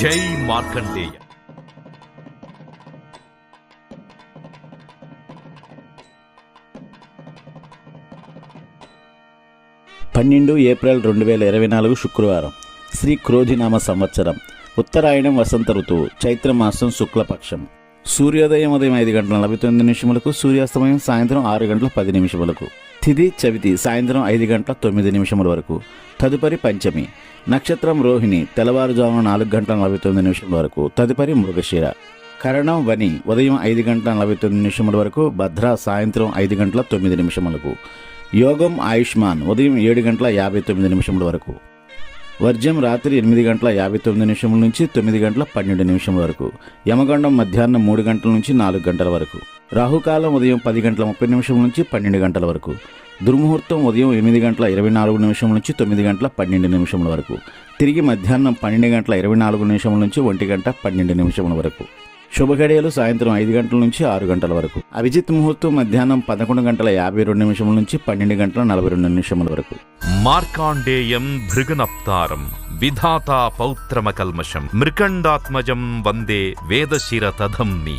జై మార్కండేయ. పన్నెండు ఏప్రిల్ రెండు వేల ఇరవై నాలుగు శుక్రవారం శ్రీ క్రోధినామ సంవత్సరం ఉత్తరాయణం వసంత ఋతువు చైత్రమాసం శుక్లపక్షం. సూర్యోదయం ఉదయం ఐదు గంటల నలభై తొమ్మిది నిమిషములకు సూర్యాస్తమయం సాయంత్రం ఆరు గంటల పది నిమిషములకు. తిథి చవితి సాయంత్రం ఐదు గంటల తొమ్మిది నిమిషముల వరకు. తదుపరి పంచమి. నక్షత్రం రోహిణి తెల్లవారుజామున నాలుగు గంటల నలభై తొమ్మిది నిమిషముల వరకు. తదుపరి మృగశిర. కరణం వని ఉదయం ఐదు గంటల నలభై తొమ్మిది నిమిషముల వరకు భద్ర సాయంత్రం ఐదు గంటల తొమ్మిది నిమిషములకు. యోగం ఆయుష్మాన్ ఉదయం ఏడు గంటల యాభై తొమ్మిది నిమిషముల వరకు. వర్జ్యం రాత్రి ఎనిమిది గంటల యాభై తొమ్మిది నిమిషముల నుంచి తొమ్మిది గంటల పన్నెండు నిమిషముల వరకు. యమగండం మధ్యాహ్నం మూడు గంటల నుంచి నాలుగు గంటల వరకు. రాహుకాలం ఉదయం పది గంటల ముప్పై నిమిషం నుంచి పన్నెండు గంటల వరకు. దుర్ముహూర్తం ఉదయం ఎనిమిది గంటల ఇరవై నాలుగు నిమిషం నుంచి తొమ్మిది గంటల పన్నెండు నిమిషముల వరకు. తిరిగి మధ్యాహ్నం పన్నెండు గంటల ఇరవై నాలుగు నిమిషముల నుంచి ఒంటి గంట పన్నెండు నిమిషముల వరకు. శుభగడియలు సాయంత్రం ఐదు గంటల నుంచి ఆరు గంటల వరకు. అభిజిత్ ముహూర్తం మధ్యాహ్నం పదకొండు గంటల యాభై రెండు నిమిషముల నుంచి పన్నెండు గంటల నలభై రెండు నిమిషముల వరకు. మార్కాండేయం భృగునప్తారం విధాతా పౌత్రమకల్మషం మృకండాత్మజం వందే వేదశిర వేదశిరతధంని